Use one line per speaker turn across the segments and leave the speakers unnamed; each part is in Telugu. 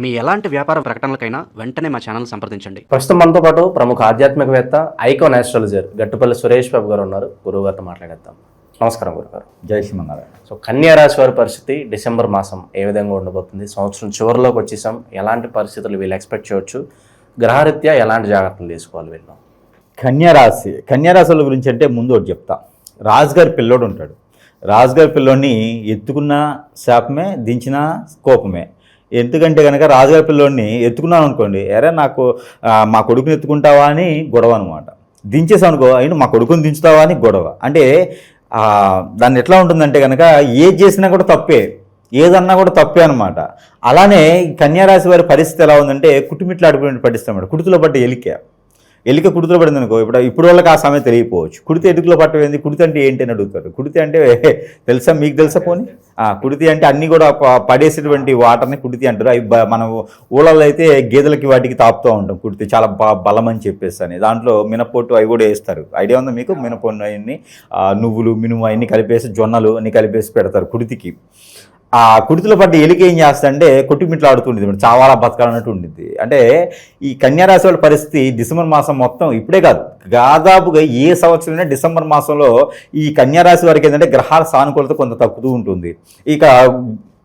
మీ ఎలాంటి వ్యాపార ప్రకటనలకైనా వెంటనే మా ఛానల్ సంప్రదించండి.
ప్రస్తుతం మనతో పాటు ప్రముఖ ఆధ్యాత్మికవేత్త ఐకాన్ ఆస్ట్రాలజర్ గట్టుపల్లి సురేష్ బాబు గారు ఉన్నారు. గురువు గారితో మాట్లాడేద్దాం. నమస్కారం గురుగారు
జై శ్రీమన్నారాయణ
సో కన్యా రాశి వారి పరిస్థితి డిసెంబర్ మాసం ఏ విధంగా ఉండబోతుంది? సంవత్సరం చివరిలోకి వచ్చేసాం. ఎలాంటి పరిస్థితులు వీళ్ళు ఎక్స్పెక్ట్ చేయొచ్చు? గ్రహరీత్యా ఎలాంటి జాగ్రత్తలు తీసుకోవాలి వీళ్ళు?
కన్యారాశి కన్యారాశుల గురించి అంటే ముందు ఒకటి చెప్తా. రాజుగారి పిల్లోడు ఉంటాడు. రాజుగారి పిల్లోడిని ఎత్తుకున్న శాపమే దించిన కోపమే. ఎందుకంటే కనుక రాజుగారి పిల్లోడిని ఎత్తుకున్నాను అనుకోండి అరే నాకు మా కొడుకుని ఎత్తుకుంటావా అని గొడవ అనమాట దించేసాం అనుకో అయినా మా కొడుకుని దించుతావా అని గొడవ. అంటే దాన్ని ఎట్లా ఉంటుందంటే కనుక ఏది చేసినా కూడా తప్పే ఏదన్నా కూడా తప్పే అనమాట అలానే కన్యారాశి వారి పరిస్థితి ఎలా ఉందంటే కుటుంబిట్లాడిపోయిన పట్టిస్తామాట కుటుతులో పడ్డ ఎలిక. ఎలిక కుడుతులో పడింది అనుకో ఇప్పుడు ఇప్పుడు వాళ్ళకి ఆ సమయం తెలియకపోవచ్చు. కుడితే ఎదుగులో పట్టమైంది కుడితే అంటే ఏంటి అని అడుగుతారు. కుడితే అంటే తెలుసా? మీకు తెలుసా పోనీ? కుడితి అంటే అన్నీ కూడా పడేసినటువంటి పడేసేటువంటి వాటర్ని కుడితి అంటారు. అవి మనం ఊళ్ళల్లో అయితే గేదెలకి వాటికి తాపుతూ ఉంటాం. కుడితి చాలా బ- బలం అని చెప్పేసి అని దాంట్లో మినపొట్టు అవి కూడా వేస్తారు. ఐడియా ఉందా మీకు? మినపొన్ను అవన్నీ నువ్వులు మినుము అవన్నీ కలిపేసి జొన్నలు అన్ని కలిపేసి పెడతారు కుడితికి. ఆ కుడితిలో పడ్డ ఎలిక ఏం చేస్తుందంటే కొట్టుమిట్లు ఆడుతుండేది మరి చావాలా బతకాలన్నట్టు ఉండింది అంటే ఈ కన్యారాశి వాళ్ళ పరిస్థితి డిసెంబర్ మాసం మొత్తం ఇప్పుడే కాదు. దాదాపుగా ఏ సంవత్సరమైనా డిసెంబర్ మాసంలో ఈ కన్యారాశి వారికి ఏంటంటే గ్రహాల సానుకూలత కొంత తగ్గుతూ ఉంటుంది. ఇక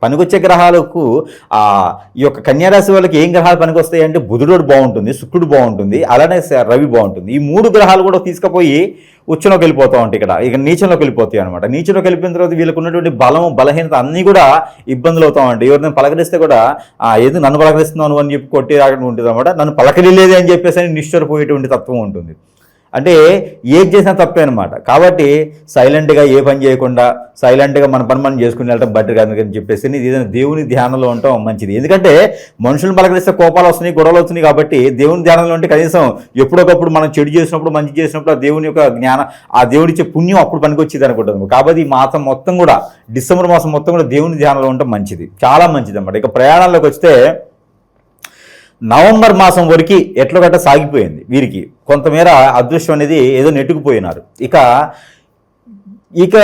పనికొచ్చే గ్రహాలకు ఆ ఈ యొక్క కన్యారాశి వాళ్ళకి ఏం గ్రహాలు పనికొస్తాయి అంటే బుధుడు బాగుంటుంది శుక్రుడు బాగుంటుంది అలానే రవి బాగుంటుంది. ఈ మూడు గ్రహాలు కూడా తీసుకుపోయి ఉచ్చలోకి వెళ్ళిపోతూ ఉంటాయి ఇక్కడ. ఇక నీచంలోకి వెళ్ళిపోతాయి అనమాట నీచంలోకి వెళ్ళిపోయిన తర్వాత వీళ్ళకు ఉన్నటువంటి బలం బలహీనత అన్నీ కూడా ఇబ్బందులు అవుతా ఉంటాయి. ఎవరిని పలకరిస్తే కూడా ఏదో ఏది నన్ను పలకరిస్తున్నాను అని చెప్పి కొట్టి రాకుండా ఉంటుంది అనమాట నన్ను పలకరిలేదు అని చెప్పేసి అని తత్వం ఉంటుంది. అంటే ఏది చేసినా తప్పే అనమాట కాబట్టి సైలెంట్గా ఏ పని చేయకుండా సైలెంట్గా మన పని మనం చేసుకుని వెళ్ళటం బెటర్ కాదు అని చెప్పేసి ఏదైనా దేవుని ధ్యానంలో ఉండటం మంచిది. ఎందుకంటే మనుషులను పలకరిస్తే కోపాలు వస్తున్నాయి గొడవలు వస్తున్నాయి కాబట్టి దేవుని ధ్యానంలో ఉంటే కనీసం ఎప్పుడొకప్పుడు మనం చెడు చేసినప్పుడు మంచి చేసినప్పుడు ఆ దేవుని యొక్క జ్ఞానం ఆ దేవుడిచ్చే పుణ్యం అప్పుడు పనికొచ్చేది అనుకుంటుంది కాబట్టి ఈ మాసం మొత్తం కూడా డిసెంబర్ మాసం మొత్తం కూడా దేవుని ధ్యానంలో ఉండటం మంచిది. చాలా మంచిది అనమాట ఇక ప్రయాణాల్లోకి వస్తే నవంబర్ మాసం వరకు ఎట్ల గట్ట సాగిపోయింది వీరికి. కొంతమేర అదృష్టం అనేది ఏదో నెట్టుకుపోయినారు. ఇక ఇక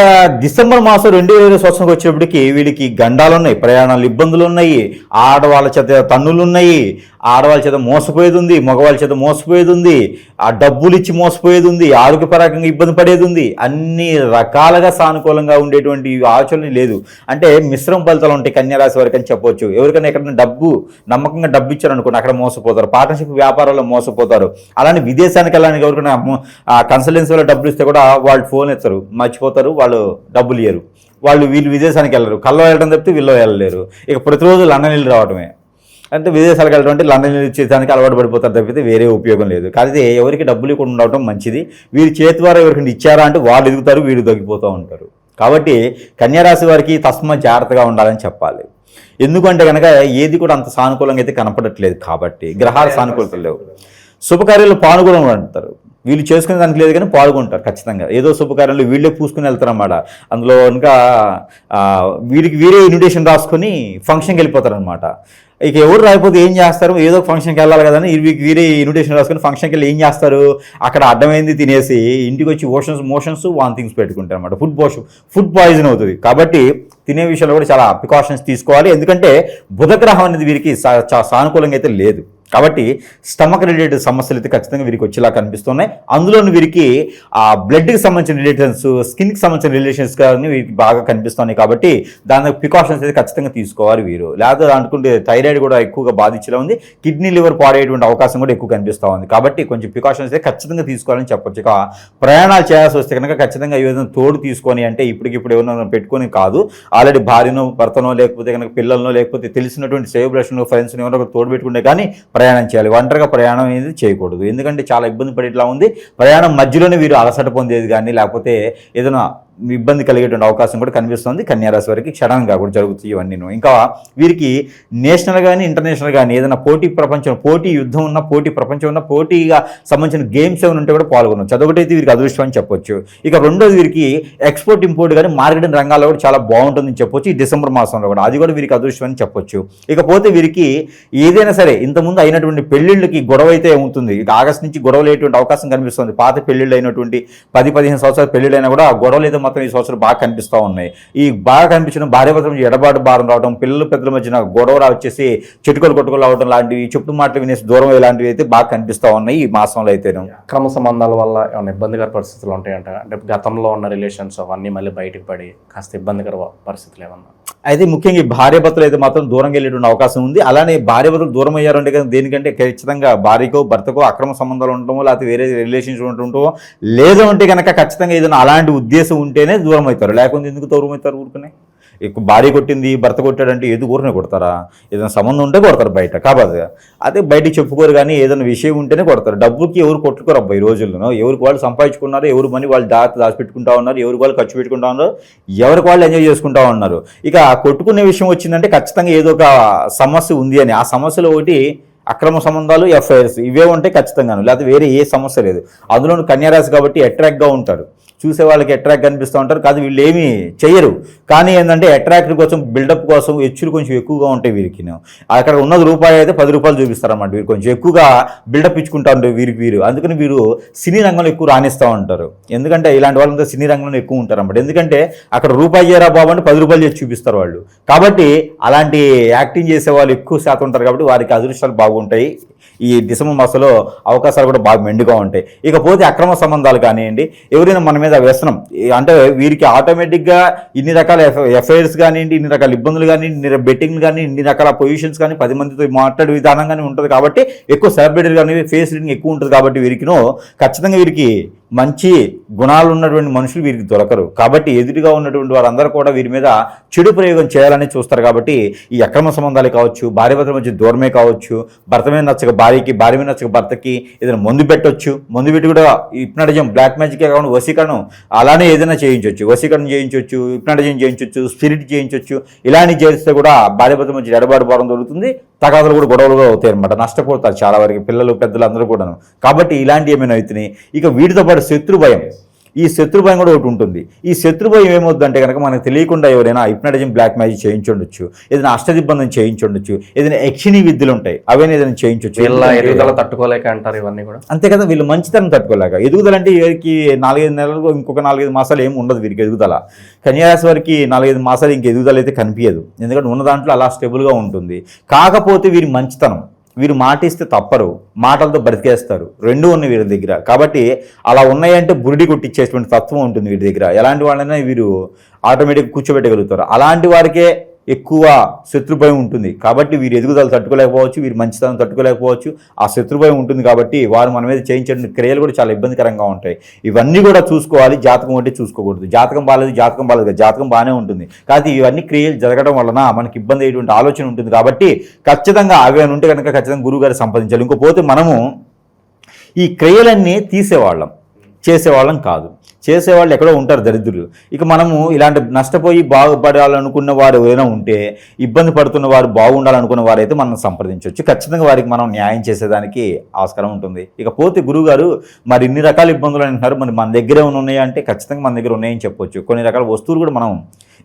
డిసెంబర్ మాసం రెండు వేల సంవత్సరంకి వచ్చేప్పటికి వీళ్ళకి గండాలు ఉన్నాయి ప్రయాణాలు ఇబ్బందులు ఉన్నాయి ఆడవాళ్ళ చేత తన్నులు ఉన్నాయి ఆడవాళ్ళ చేత మోసపోయేది ఉంది మగవాళ్ళ చేత మోసపోయేది ఉంది ఆ డబ్బులు ఇచ్చి మోసపోయేది ఉంది ఆరోగ్యపరంగా ఇబ్బంది పడేది ఉంది అన్ని రకాలుగా సానుకూలంగా ఉండేటువంటి ఆలోచన లేదు. అంటే మిశ్రమ ఫలితాలు ఉంటాయి కన్యారాశి వారికి అని చెప్పొచ్చు. ఎవరికైనా ఎక్కడైనా డబ్బు నమ్మకంగా డబ్బు ఇచ్చారు అనుకోండి అక్కడ మోసపోతారు. పార్ట్నర్షిప్ వ్యాపారాల్లో మోసపోతారు. అలానే విదేశానికి వెళ్ళడానికి ఎవరికైనా కన్సల్టెన్సీలో డబ్బులు ఇస్తే కూడా వాళ్ళు ఫోన్ ఇస్తారు మర్చిపోతారు వాళ్ళు డబ్బులు ఇయ్యరు వాళ్ళు వీళ్ళు విదేశానికి వెళ్ళరు. కల్లో వెళ్ళడం తప్పితే వీళ్ళు వెళ్ళలేరు. ఇక ప్రతిరోజు లండన్ వెళ్ళి రావడమే అంటే విదేశాలకు వెళ్ళడం అంటే లండన్ ఇచ్చేదానికి అలవాటు పడిపోతారు తప్పితే వేరే ఉపయోగం లేదు. కానీ ఎవరికి డబ్బులు ఇవ్వకుండా ఉండటం మంచిది. వీరి చేతి ద్వారా ఎవరికైనా ఇచ్చారా అంటే వాళ్ళు ఎదుగుతారు వీళ్ళు తగ్గిపోతూ ఉంటారు. కాబట్టి కన్యారాశి వారికి తస్మ జాగ్రత్తగా ఉండాలని చెప్పాలి. ఎందుకంటే కనుక ఏది కూడా అంత సానుకూలంగా అయితే కనపడట్లేదు కాబట్టి. గ్రహాల సానుకూలత లేవు. శుభకార్యాలు పాల్గొనడం అంటారు. వీళ్ళు చేసుకునే దానికి లేదు కానీ పాల్గొంటారు ఖచ్చితంగా. ఏదో శుభకార్యాలు వీళ్ళే పూసుకుని వెళ్తారన్నమాట. అందులో ఇంకా వీరికి వీరే ఇన్విటేషన్ రాసుకొని ఫంక్షన్కి వెళ్ళిపోతారు అనమాట ఇక ఎవరు రాకపోతే ఏం చేస్తారు? ఏదో ఒక ఫంక్షన్కి వెళ్ళాలి కదా అని వీరికి వీరే ఇన్విటేషన్ రాసుకొని ఫంక్షన్కి వెళ్ళి ఏం చేస్తారు? అక్కడ అడ్డమైంది తినేసి ఇంటికి వచ్చి ఓషన్స్ మోషన్స్ వాంతింగ్స్ పెట్టుకుంటారు అనమాట ఫుడ్ పోషన్ ఫుడ్ పాయిజన్ అవుతుంది. కాబట్టి తినే విషయంలో కూడా చాలా ప్రికాషన్స్ తీసుకోవాలి. ఎందుకంటే బుధగ్రహం అనేది వీరికి సా- సానుకూలంగా అయితే లేదు. కాబట్టి స్టమక్ రిలేటెడ్ సమస్యలు అయితే ఖచ్చితంగా వీరికి వచ్చేలా కనిపిస్తున్నాయి. అందులోని వీరికి ఆ బ్లడ్కి సంబంధించిన రిలేషన్స్ స్కిన్కి సంబంధించిన రిలేషన్స్ కానీ వీరికి బాగా కనిపిస్తున్నాయి కాబట్టి దాని ప్రికాషన్స్ అయితే ఖచ్చితంగా తీసుకోవాలి వీరు. లేదా అనుకుంటే థైరాయిడ్ కూడా ఎక్కువగా బాధించేలా ఉంది. కిడ్నీ లివర్ పాడేటువంటి అవకాశం కూడా ఎక్కువ కనిపిస్తూ ఉంది. కాబట్టి కొంచెం ప్రికాషన్స్ అయితే ఖచ్చితంగా తీసుకోవాలని చెప్పొచ్చు. ఇక ప్రయాణాలు చేయాల్సి వస్తే కనుక ఖచ్చితంగా ఏదైనా తోడు తీసుకొని అంటే ఇప్పటికిప్పుడు ఏమైనా పెట్టుకొని కాదు. ఆల్రెడీ భార్యనో భర్తనో లేకపోతే కనుక పిల్లలనో లేకపోతే తెలిసినటువంటి సేవ్ బ్రష్ను ఫ్రెండ్స్ని ఎవరో తోడు పెట్టుకుంటే కానీ ప్రయాణం చేయాలి. ఒంటరిగా ప్రయాణం అనేది చేయకూడదు. ఎందుకంటే చాలా ఇబ్బంది పడేట్లా ఉంది. ప్రయాణం మధ్యలోనే వీరు అలసట పొందేది కానీ లేకపోతే ఏదైనా ఇబ్బంది కలిగేటువంటి అవకాశం కూడా కనిపిస్తుంది. కన్యారాశి వారికి క్షణంగా కూడా జరుగుతాయి ఇవన్నీ ఇంకా వీరికి నేషనల్ కానీ ఇంటర్నేషనల్ కానీ ఏదైనా పోటీ ప్రపంచం పోటీ యుద్ధం ఉన్న పోటీ ప్రపంచం ఉన్న పోటీగా సంబంధించిన గేమ్స్ ఏమైనా ఉంటే కూడా పాల్గొనవచ్చు చదవటైతే వీరికి అదృష్టం అని చెప్పొచ్చు. ఇక రెండోది వీరికి ఎక్స్పోర్ట్ ఇంపోర్ట్ కానీ మార్కెటింగ్ రంగాల్లో కూడా చాలా బాగుంటుందని చెప్పొచ్చు. ఈ డిసెంబర్ మాసంలో కూడా అది కూడా వీరికి అదృష్టం అని చెప్పొచ్చు. ఇకపోతే వీరికి ఏదైనా సరే ఇంతకుముందు అయినటువంటి పెళ్ళిళ్ళకి గొడవ అయితే ఉంటుంది. ఇక ఆగస్ట్ నుంచి గొడవలు అయ్యేటువంటి అవకాశం కనిపిస్తుంది. పాత పెళ్ళిళ్ళు అయినటువంటి పది పదిహేను సంవత్సరాల పెళ్ళిళ్ళైనా కూడా ఆ గొడవలు అయితే మాత్రం ఈ సంవత్సరం బాగా కనిపిస్తూ ఉన్నాయి. ఈ బాగా కనిపించడం భార్యాభర్తల మధ్య ఎడబాటు భారం రావడం పిల్లలు పెద్దల మధ్యన గొడవ వచ్చేసి చిటుకలు కొట్టుకులు రావడం లాంటివి చెప్పుడు మాటలు వినేసి దూరం ఇలాంటివి అయితే బాగా కనిపిస్తూ ఉన్నాయి ఈ మాసంలో అయితేను.
క్రమ సంబంధాల వల్ల ఏమైనా ఇబ్బందికర పరిస్థితులు ఉంటాయంట? అంటే గతంలో ఉన్న రిలేషన్స్ అవన్నీ మళ్ళీ బయటకు పడి కాస్త ఇబ్బందికర పరిస్థితులు ఏమన్నా?
అయితే ముఖ్యంగా ఈ భార్య భర్తలు అయితే మాత్రం దూరంగా వెళ్ళేటువంటి అవకాశం ఉంది. అలానే భార్య భర్తలు దూరం అయ్యారంటే కదా దేనికంటే ఖచ్చితంగా భార్యకో భర్తకో అక్రమ సంబంధాలు ఉండటమో లేకపోతే వేరే రిలేషన్షిప్ ఉంటుంటో లేదంటే కనుక ఖచ్చితంగా ఏదైనా అలాంటి ఉద్దేశం ఉంటేనే దూరం అవుతారు లేకపోతే ఎందుకు దూరం అవుతారు ఊరుకునే? భార్య కొట్టింది భర్త కొట్టాడంటే ఏది ఊరిని కొడతారా? ఏదైనా సంబంధం ఉంటే కొడతారు బయట కాబట్టి అదే బయటికి చెప్పుకోరు కానీ ఏదైనా విషయం ఉంటేనే కొడతారు. డబ్బుకి ఎవరు కొట్టుకోరు అబ్బాయి ఈ రోజుల్లో. ఎవరికి వాళ్ళు సంపాదించుకున్నారు ఎవరు మనీ వాళ్ళు దాచి దాచిపెట్టుకుంటా ఉన్నారు ఎవరికి వాళ్ళు ఖర్చు పెట్టుకుంటా ఉన్నారు ఎవరికి వాళ్ళు ఎంజాయ్ చేసుకుంటా ఉన్నారు. ఇక కొట్టుకునే విషయం వచ్చిందంటే ఖచ్చితంగా ఏదో ఒక సమస్య ఉంది అని. ఆ సమస్యలో ఒకటి అక్రమ సంబంధాలు ఎఫ్ఐఆర్స్ ఇవే ఉంటాయి ఖచ్చితంగాను. లేకపోతే వేరే ఏ సమస్య లేదు. అందులోనూ కన్యారాశి కాబట్టి అట్రాక్ట్గా ఉంటారు. చూసే వాళ్ళకి అట్రాక్ట్ కనిపిస్తూ ఉంటారు. కాదు వీళ్ళు ఏమీ చేయరు కానీ ఏంటంటే అట్రాక్ట్ కోసం బిల్డప్ కోసం హెచ్చులు కొంచెం ఎక్కువగా ఉంటాయి వీరికి అక్కడ ఉన్నది రూపాయి అయితే పది రూపాయలు చూపిస్తారన్నమాట వీరు. కొంచెం ఎక్కువగా బిల్డప్ ఇచ్చుకుంటా ఉంటారు వీరికి వీరు. అందుకని వీరు సినీ రంగంలో ఎక్కువ రాణిస్తూ ఉంటారు. ఎందుకంటే ఇలాంటి వాళ్ళంతా సినీ రంగంలో ఎక్కువ ఉంటారన్నమాట. ఎందుకంటే అక్కడ రూపాయి చేయరా బాబు అంటే పది రూపాయలు చేసి చూపిస్తారు వాళ్ళు. కాబట్టి అలాంటి యాక్టింగ్ చేసే వాళ్ళు ఎక్కువ శాతం ఉంటారు కాబట్టి వారికి అదృష్టాలు బాగుంటాయి. ఈ డిసెంబర్ మాసంలో అవకాశాలు కూడా బాగా మెండుగా ఉంటాయి. ఇకపోతే అక్రమ సంబంధాలు కానివ్వండి ఎవరైనా మన మీద వ్యసనం. అంటే వీరికి ఆటోమేటిక్గా ఇన్ని రకాల ఎఫ్ఐఆర్స్ కానివ్వండి ఇన్ని రకాల ఇబ్బందులు కానీ ఇన్ని బెట్టింగ్లు కానీ ఇన్ని రకాల పొజిషన్స్ కానీ పది మందితో మాట్లాడే విధానం కానీ ఉంటుంది కాబట్టి ఎక్కువ సెలబ్రిటీ కానీ ఫేస్ రీడింగ్ ఎక్కువ ఉంటుంది కాబట్టి వీరికినో ఖచ్చితంగా వీరికి మంచి గుణాలు ఉన్నటువంటి మనుషులు వీరికి దొరకరు. కాబట్టి ఎదురుగా ఉన్నటువంటి వారందరూ కూడా వీరి మీద చెడు ప్రయోగం చేయాలని చూస్తారు కాబట్టి ఈ అక్రమ సంబంధాలు కావచ్చు భార్య భర్త మధ్య దూరమే కావచ్చు భర్త మీద నచ్చక భార్యకి భార్య మీద నచ్చక భర్తకి ఏదైనా మందు పెట్టొచ్చు మందు పెట్టి కూడా ఇప్నాటిజం బ్లాక్ మ్యాజిక్ కాకుండా వసీకరణం అలానే ఏదైనా చేయించవచ్చు వసీకరణం చేయించవచ్చు ఇప్నాటిజం చేయించవచ్చు స్పిరిట్ చేయించవచ్చు ఇలాంటి చేస్తే కూడా భార్య భర్త మధ్య ఎడబాటు భారం దొరుకుతుంది. తగాదులు కూడా గొడవలు అవుతాయి అనమాట నష్టపోతారు చాలా వరకు పిల్లలు పెద్దలు అందరూ కూడాను. కాబట్టి ఇలాంటి ఏమైనా అవుతున్నాయి. ఇక వీటితో పాటు శత్రు భయం ఈ శత్రు భయం కూడా ఒకటి ఉంటుంది. ఈ శత్రు భయం ఏమవుతుందంటే కనుక మనకు తెలియకుండా ఎవరైనా హిప్నటిజం బ్లాక్ మ్యాజిక్ చేయించుండొచ్చు. ఏదైనా అష్టదిబ్బందం చేయించుండొచ్చు. ఏదైనా యక్షిణి విద్యలు ఉంటాయి. అవన్నీ ఏదైనా చేయించవచ్చు
వీళ్ళ ఎదుగుదల తట్టుకోలేక అంటారు ఇవన్నీ కూడా?
అంతే కదా వీళ్ళు మంచితనం తట్టుకోలేక. ఎదుగుదల అంటే వీరికి నాలుగైదు నెలలు ఇంకొక నాలుగైదు మాసాలు ఏమి ఉండదు వీరికి ఎదుగుదల. కన్యారాశి వారికి నాలుగైదు మాసాలు ఇంక ఎదుగుదల అయితే కనిపించదు ఎందుకంటే ఉన్న దాంట్లో అలా స్టేబుల్గా ఉంటుంది. కాకపోతే వీరి మంచితనం. వీరు మాటిస్తే తప్పరు మాటలతో బ్రతికేస్తారు రెండు ఉన్నాయి వీరి దగ్గర. కాబట్టి అలా ఉన్నాయంటే బురిడి కొట్టించేటువంటి తత్వం ఉంటుంది వీరి దగ్గర. ఎలాంటి వాళ్ళైనా వీరు ఆటోమేటిక్ కూర్చోబెట్టగలుగుతారు. అలాంటి వారికే ఎక్కువ శత్రుభయం ఉంటుంది. కాబట్టి వీరు ఎదుగుదల తట్టుకోలేకపోవచ్చు వీరు మంచితనం తట్టుకోలేకపోవచ్చు. ఆ శత్రుభయం ఉంటుంది కాబట్టి వారు మన మీద చేయించిన క్రియలు కూడా చాలా ఇబ్బందికరంగా ఉంటాయి. ఇవన్నీ కూడా చూసుకోవాలి జాతకం అంటే చూసుకోకూడదు. జాతకం బాగాలేదు జాతకం బాగాలేదు జాతకం బాగానే ఉంటుంది. కాబట్టి ఇవన్నీ క్రియలు జరగడం వలన మనకి ఇబ్బంది అయ్యేటువంటి ఆలోచన ఉంటుంది కాబట్టి ఖచ్చితంగా అవి ఉంటే కనుక ఖచ్చితంగా గురువుగారు సంపాదించాలి ఇంకపోతే మనము ఈ క్రియలన్నీ తీసేవాళ్ళం చేసేవాళ్ళం కాదు. చేసేవాళ్ళు ఎక్కడో ఉంటారు దరిద్రులు. ఇక మనము ఇలాంటి నష్టపోయి బాగుపడాలనుకున్న వారు ఏదైనా ఉంటే ఇబ్బంది పడుతున్న వారు బాగుండాలనుకున్న వారైతే మనం సంప్రదించవచ్చు. ఖచ్చితంగా వారికి మనం న్యాయం చేసేదానికి ఆస్కారం ఉంటుంది. ఇక పోతే గురువుగారు మరి ఇన్ని రకాల ఇబ్బందులు అంటున్నారు. మరి మన దగ్గర ఏమైనా అంటే ఖచ్చితంగా మన దగ్గర ఉన్నాయని చెప్పొచ్చు. కొన్ని రకాల వస్తువులు కూడా మనం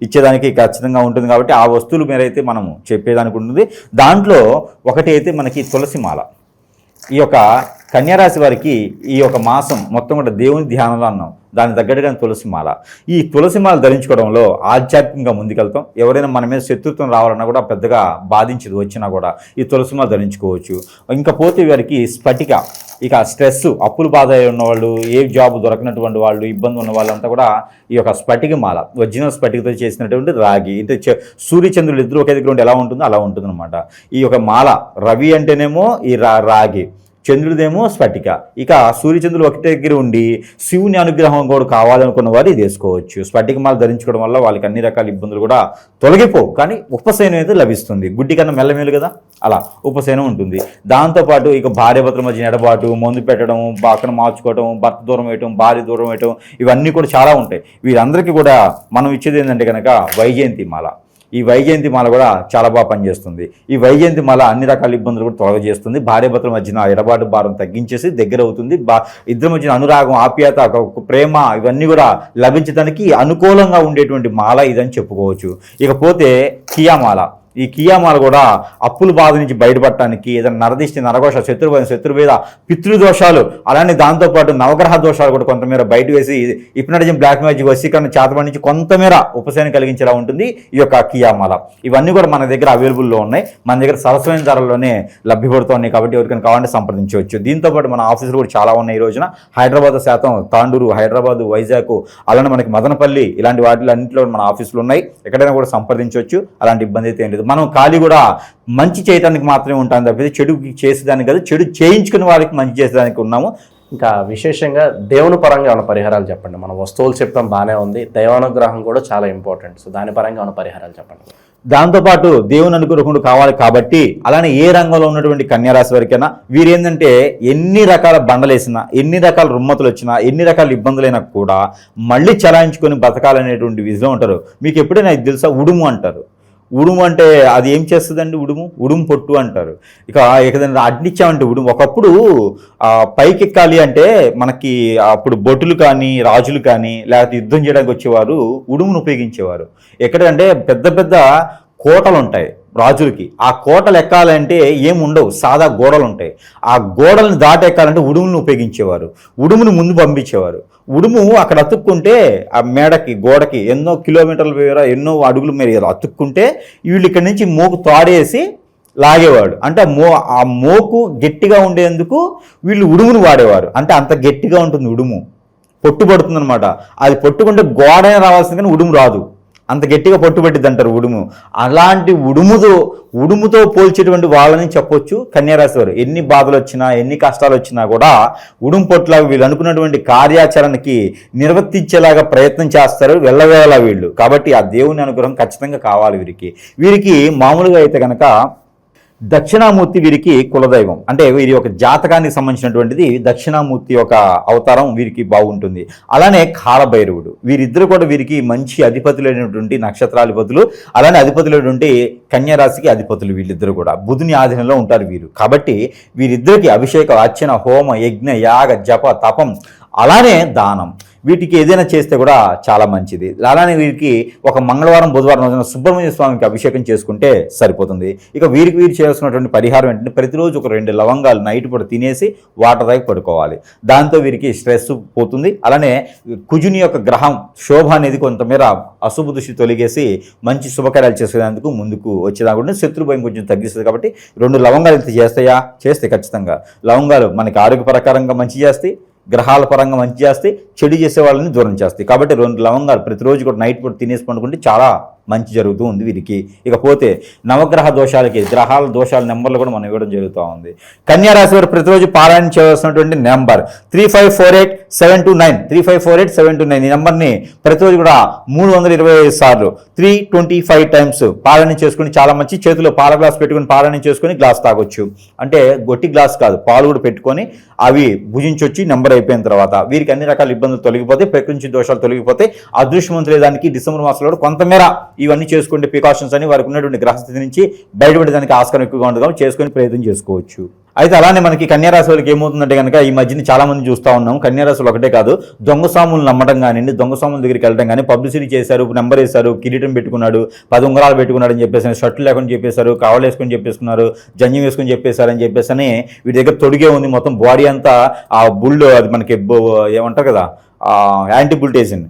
ఇచ్చేదానికి ఖచ్చితంగా ఉంటుంది కాబట్టి ఆ వస్తువులు మీరైతే మనము చెప్పేదానికి ఉంటుంది. దాంట్లో ఒకటి అయితే మనకి తులసి మాల. ఈ యొక్క కన్యారాశి వారికి ఈ యొక్క మాసం మొత్తం కూడా దేవుని ధ్యానంలో అన్నాం. దాని తగ్గట్టుగా తులసి మాల. ఈ తులసి మాల ధరించుకోవడంలో ఆధ్యాత్మికంగా ముందుకెళ్తాం. ఎవరైనా మన మీద శత్రుత్వం రావాలన్నా కూడా పెద్దగా బాధించదు వచ్చినా కూడా ఈ తులసి మాల ధరించుకోవచ్చు. ఇంకా పోతే వారికి స్ఫటిక. ఇక స్ట్రెస్ అప్పులు బాధ అయి ఉన్నవాళ్ళు ఏ జాబ్ దొరకనటువంటి వాళ్ళు ఇబ్బంది ఉన్న వాళ్ళంతా కూడా ఈ యొక్క స్ఫటిక మాల ఒరిజినల్ స్ఫటికతో చేసినటువంటి రాగి అంటే చ- సూర్యచంద్రులు ఇద్దరు ఒకే దగ్గర ఉంటే ఎలా ఉంటుందో అలా ఉంటుంది ఈ యొక్క మాల రవి అంటేనేమో ఈ రా రాగి. చంద్రుడిదేమో స్ఫటిక. ఇక సూర్యచంద్రులు ఒకటి దగ్గర ఉండి శివుని అనుగ్రహం కూడా కావాలనుకున్న వారు ఇది వేసుకోవచ్చు. స్ఫటిక మాల ధరించుకోవడం వల్ల వాళ్ళకి అన్ని రకాల ఇబ్బందులు కూడా తొలగిపోవు. కానీ ఉపశయనం అయితే లభిస్తుంది. గుడ్డి కన్నా మెల్లమేలు కదా? అలా ఉపశయనం ఉంటుంది. దాంతోపాటు ఇక భార్య భర్తల మధ్య ఎడబాటు మందు పెట్టడం పక్కన మార్చుకోవడం భర్త దూరం వేయటం భార్య దూరం వేయటం ఇవన్నీ కూడా చాలా ఉంటాయి. వీరందరికీ కూడా మనం ఇచ్చేది ఏంటంటే కనుక వైజయంతి మాల. ఈ వైజయంతి మాల కూడా చాలా బాగా పనిచేస్తుంది. ఈ వైజయంతి మాల అన్ని రకాల ఇబ్బందులు కూడా తొలగజేస్తుంది భార్య భర్తల మధ్యన ఎడబాటు భారం తగ్గించేసి దగ్గర అవుతుంది. బా ఇద్దరి మధ్యన అనురాగం ఆప్యాయత ఒక- ప్రేమ ఇవన్నీ కూడా లభించడానికి అనుకూలంగా ఉండేటువంటి మాల ఇదని చెప్పుకోవచ్చు. ఇకపోతే కియా మాల. ఈ కియామాల కూడా అప్పుల బాధ నుంచి బయటపడటానికి ఏదైనా నరదిష్టి నరఘోష శత్రుభయం శత్రువేద పితృదోషాలు అలానే దాంతోపాటు నవగ్రహ దోషాలు కూడా కొంతమేర బయట వేసి ఇప్నటిజం బ్లాక్ మ్యాజిక్ వశీకరణ చేతబడి నుంచి కొంతమేర ఉపశమనం కలిగించేలా ఉంటుంది ఈ యొక్క కియామాల. ఇవన్నీ కూడా మన దగ్గర అవైలబుల్లో ఉన్నాయి. మన దగ్గర సరసమైన ధరల్లోనే లభ్యపడుతున్నాయి కాబట్టి ఎవరికైనా కావాలంటే సంప్రదించవచ్చు. దీంతో పాటు మన ఆఫీసులు కూడా చాలా ఉన్నాయి ఈ రోజున. హైదరాబాద్ శాతం తాండూరు హైదరాబాద్ వైజాగ్ అలానే మనకి మదనపల్లి ఇలాంటి వాటిలో అన్నింటిలో మన ఆఫీసులు ఉన్నాయి. ఎక్కడైనా కూడా సంప్రదించవచ్చు. అలాంటి ఇబ్బంది అయితే లేదు. మనం ఖాళీ కూడా మంచి చేయడానికి మాత్రమే ఉంటాం తప్పితే చెడు చేసేదానికి కాదు చెడు చేయించుకునే వాళ్ళకి మంచి చేసేదానికి ఉన్నాము.
ఇంకా విశేషంగా దేవుని పరంగా ఏమైనా పరిహారాలు చెప్పండి. మన వస్తువులు చెప్పడం బాగానే ఉంది. దైవానుగ్రహం కూడా చాలా ఇంపార్టెంట్. సో దాని పరంగా ఏమైనా పరిహారాలు చెప్పండి.
దాంతోపాటు దేవుని అనుగ్రహం కావాలి కాబట్టి అలానే ఏ రంగంలో ఉన్నటువంటి కన్యారాశి వారికైనా వీరేంటంటే ఎన్ని రకాల బండలేసినా ఎన్ని రకాల రుమ్మతులు వచ్చినా ఎన్ని రకాల ఇబ్బందులైనా కూడా మళ్ళీ చలాయించుకొని బతకాలనేటువంటి విజయం ఉంటారు. మీకు ఎప్పుడైనా తెలుసా? ఉడుము అంటారు. ఉడుము అంటే అది ఏం చేస్తుందండి ఉడుము? ఉడుము పొట్టు అంటారు. ఇక ఏదైనా అడ్నిచ్చామంటే ఉడుము. ఒకప్పుడు పైకి ఎక్కాలి అంటే మనకి అప్పుడు బొట్టులు కానీ రాజులు కానీ లేకపోతే యుద్ధం చేయడానికి వచ్చేవారు ఉడుమును ఉపయోగించేవారు. ఎక్కడంటే పెద్ద పెద్ద కోటలు ఉంటాయి రాజులకి. ఆ కోటలు ఎక్కాలంటే ఏముండవు ఉండవు సాదా గోడలు ఉంటాయి ఆ గోడలను దాట ఎక్కాలంటే ఉడుమును ఉపయోగించేవారు. ఉడుమును ముందు పంపించేవారు. ఉడుము అక్కడ అతుక్కుంటే ఆ మేడకి గోడకి ఎన్నో కిలోమీటర్ల మేర ఎన్నో అడుగుల మీద అతుక్కుంటే వీళ్ళు ఇక్కడి నుంచి మోకు తాడేసి లాగేవాడు. అంటే మో ఆ మోకు గట్టిగా ఉండేందుకు వీళ్ళు ఉడుమును వాడేవారు. అంటే అంత గట్టిగా ఉంటుంది ఉడుము. పొట్టు పడుతుందనమాట అది పొట్టుకుంటే గోడనే రావాల్సింది కానీ ఉడుము రాదు. అంత గట్టిగా పట్టుబట్టిద్ది అంటారు ఉడుము. అలాంటి ఉడుముతో ఉడుముతో పోల్చేటువంటి వాళ్ళని చెప్పొచ్చు కన్యారాశి వారు ఎన్ని బాధలు వచ్చినా ఎన్ని కష్టాలు వచ్చినా కూడా ఉడుము పొట్టులాగా వీళ్ళు అనుకున్నటువంటి కార్యాచరణకి నిర్వర్తించేలాగా ప్రయత్నం చేస్తారు వెళ్ళవేళ వీళ్ళు. కాబట్టి ఆ దేవుని అనుగ్రహం ఖచ్చితంగా కావాలి వీరికి. వీరికి మామూలుగా అయితే కనుక దక్షిణామూర్తి వీరికి కులదైవం. అంటే వీరి యొక్క జాతకానికి సంబంధించినటువంటిది. దక్షిణామూర్తి యొక్క అవతారం వీరికి బాగుంటుంది. అలానే కాలభైరవుడు. వీరిద్దరు కూడా వీరికి మంచి అధిపతులైనటువంటి నక్షత్రాధిపతులు. అలానే అధిపతులైనటువంటి కన్యారాశికి అధిపతులు వీళ్ళిద్దరు కూడా. బుధుని ఆధీనంలో ఉంటారు వీరు. కాబట్టి వీరిద్దరికి అభిషేక అర్చన హోమ యజ్ఞ యాగ జప తపం అలానే దానం. వీటికి ఏదైనా చేస్తే కూడా చాలా మంచిది. అలానే వీరికి ఒక మంగళవారం బుధవారం రోజున సుబ్రహ్మణ్య స్వామికి అభిషేకం చేసుకుంటే సరిపోతుంది. ఇక వీరికి వీరు చేయాల్సినటువంటి పరిహారం ఏంటంటే ప్రతిరోజు ఒక రెండు లవంగాలు నైట్ పూట తినేసి వాటర్ తాగి పడుకోవాలి. దాంతో వీరికి స్ట్రెస్ పోతుంది. అలానే కుజుని యొక్క గ్రహం శోభ అనేది కొంతమేర అశుభ దృష్టి తొలగేసి మంచి శుభకార్యాలు చేసేందుకు ముందుకు వచ్చేదాకుండా శత్రు భయం కొంచెం తగ్గిస్తుంది కాబట్టి రెండు లవంగాలు ఇంత చేస్తాయా? చేస్తే ఖచ్చితంగా. లవంగాలు మనకి ఆరోగ్యపరకరంగా మంచి చేస్తాయి. గ్రహాల పరంగా మంచి చేస్తాయి చెడు చేసే వాళ్ళని దూరం చేస్తాయి. కాబట్టి రెండు లవంగాలు ప్రతిరోజు కూడా నైట్ పూట తినేసి పండుకుంటే చాలా మంచి జరుగుతూ ఉంది వీరికి. ఇకపోతే నవగ్రహ దోషాలకి గ్రహాల దోషాల నెంబర్లు కూడా మనం ఇవ్వడం జరుగుతూ ఉంది. కన్యారాశి వారు ప్రతిరోజు పారాయణ చేయవలసినటువంటి number three five four eight seven two nine three five four eight seven two nine ఈ నెంబర్ని ప్రతిరోజు కూడా మూడు వందల ఇరవై ఐదు సార్లు త్రీ ట్వంటీ ఫైవ్ టైమ్స్ పారాయణ చేసుకుని చాలా మంచి చేతిలో పాల గ్లాస్ పెట్టుకుని పారాయణ చేసుకుని గ్లాస్ తాగొచ్చు. అంటే గొట్టి గ్లాస్ కాదు పాలు కూడా పెట్టుకొని అవి భుజించొచ్చి నెంబర్ అయిపోయిన తర్వాత. వీరికి అన్ని రకాల ఇబ్బందులు తొలగిపోతే ప్రకృతి దోషాలు తొలగిపోతే అదృష్టవంతులేదానికి డిసెంబర్ మాసంలో కొంతమేర ఇవన్నీ చేసుకుంటే ప్రికాషన్స్ అని వారికి ఉన్నటువంటి గ్రహస్థితి నుంచి బయటపడేదానికి ఆస్కారం ఎక్కువగా ఉండదు చేసుకుని ప్రయత్నం చేసుకోవచ్చు. అయితే అలానే మనకి కన్యారాశి వాళ్ళకి ఏమవుతుందంటే కనుక ఈ మధ్యన చాలా మంది చూస్తూ ఉన్నాం. కన్యారాశులు ఒకటే కాదు దొంగ సాములు నమ్మడం కానివ్వండి దొంగ సాముల దగ్గరికి వెళ్ళడం కానీ పబ్లిసిటీ చేశారు నెంబర్ వేశారు కిరీటం పెట్టుకున్నాడు పది ఉంగరాలు పెట్టుకున్నాడు అని చెప్పేసి షర్ట్లు లేకుండా చెప్పేశారు కావలు వేసుకొని చెప్పేసుకున్నారు జంజం వేసుకొని చెప్పేశారు అని చెప్పేసి అని వీటి దగ్గర తొడిగే ఉంది మొత్తం బాడీ అంతా. ఆ బుల్ అది మనకి ఏమంటారు కదా యాంటిబుల్టేషన్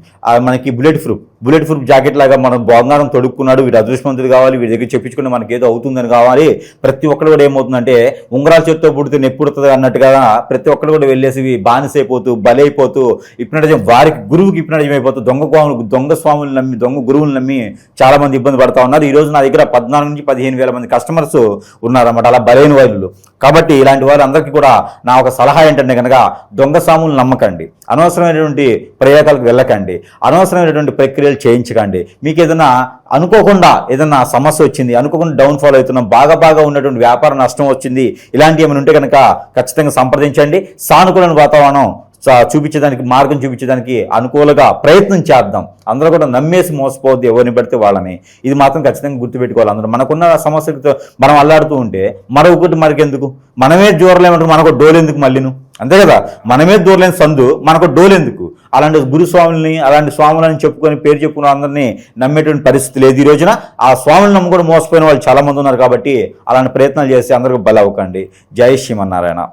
మనకి bullet proof bullet proof jacket లాగా మనం బంగారం తొడుక్కున్నాడు వీడు అదృష్టవంతుడు కావాలి వీడి దగ్గర చెప్పించుకుంటే మనకి ఏదో అవుతుందని కావాలి. ప్రతి ఒక్కరు కూడా ఏమవుతుందంటే ఉంగరాల చేతితో పుడితే నెప్పుడుతుంది అన్నట్టుగా ప్రతి ఒక్కరు కూడా వెళ్ళేసి బానిసైపోతూ బలైపోతూ ఇప్పినట్టు వారికి గురువుకి ఇప్పినట్టు అయిపోతూ దొంగ స్వాములు దొంగ స్వాములు నమ్మి దొంగ గురువులు నమ్మి చాలా మంది ఇబ్బంది పడతా ఉన్నారు. ఈరోజు నా దగ్గర పద్నాలుగు నుంచి పదిహేను వేల మంది కస్టమర్స్ ఉన్నారన్నమాట. అలా బలైన వాళ్ళు. కాబట్టి ఇలాంటి వారందరికీ కూడా నా ఒక సలహా ఏంటంటే కనుక దొంగ స్వాములు నమ్మకండి. అనవసరమైనటువంటి ప్రయోగాలకు వెళ్ళకండి. అనవసరమైనటువంటి ప్రక్రియలు చేయించకండి. మీకు ఏదైనా అనుకోకుండా ఏదైనా సమస్య వచ్చింది అనుకోకుండా డౌన్ ఫాల్ అవుతున్నాం బాగా బాగా ఉన్నటువంటి వ్యాపార నష్టం వచ్చింది ఇలాంటి ఏమైనా ఉంటే కనుక ఖచ్చితంగా సంప్రదించండి. సానుకూల వాతావరణం చూపించడానికి మార్గం చూపించడానికి అనుకూలంగా ప్రయత్నం చేద్దాం. అందరూ కూడా నమ్మేసి మోసపోవద్దు ఎవరిని పడితే వాళ్ళని. ఇది మాత్రం ఖచ్చితంగా గుర్తుపెట్టుకోవాలి. అందరూ మనకున్న సమస్యలతో మనం అల్లాడుతూ ఉంటే మరొకటి మరికెందుకు? మనమే జోరలేమంటారు మనకు డోలు ఎందుకు మళ్ళీను? అంతే కదా? మనమే దూరలేని సందు మనకు డోలెందుకు? అలాంటి గురుస్వాములని అలాంటి స్వాములని చెప్పుకొని పేరు చెప్పుకున్న అందరినీ నమ్మేటువంటి పరిస్థితి లేదు ఈ రోజున. ఆ స్వాములను నమ్ముకొని మోసపోయిన వాళ్ళు చాలా మంది ఉన్నారు కాబట్టి అలాంటి ప్రయత్నాలు చేసి అందరికీ బలవకండి. జై శ్రీమన్నారాయణ.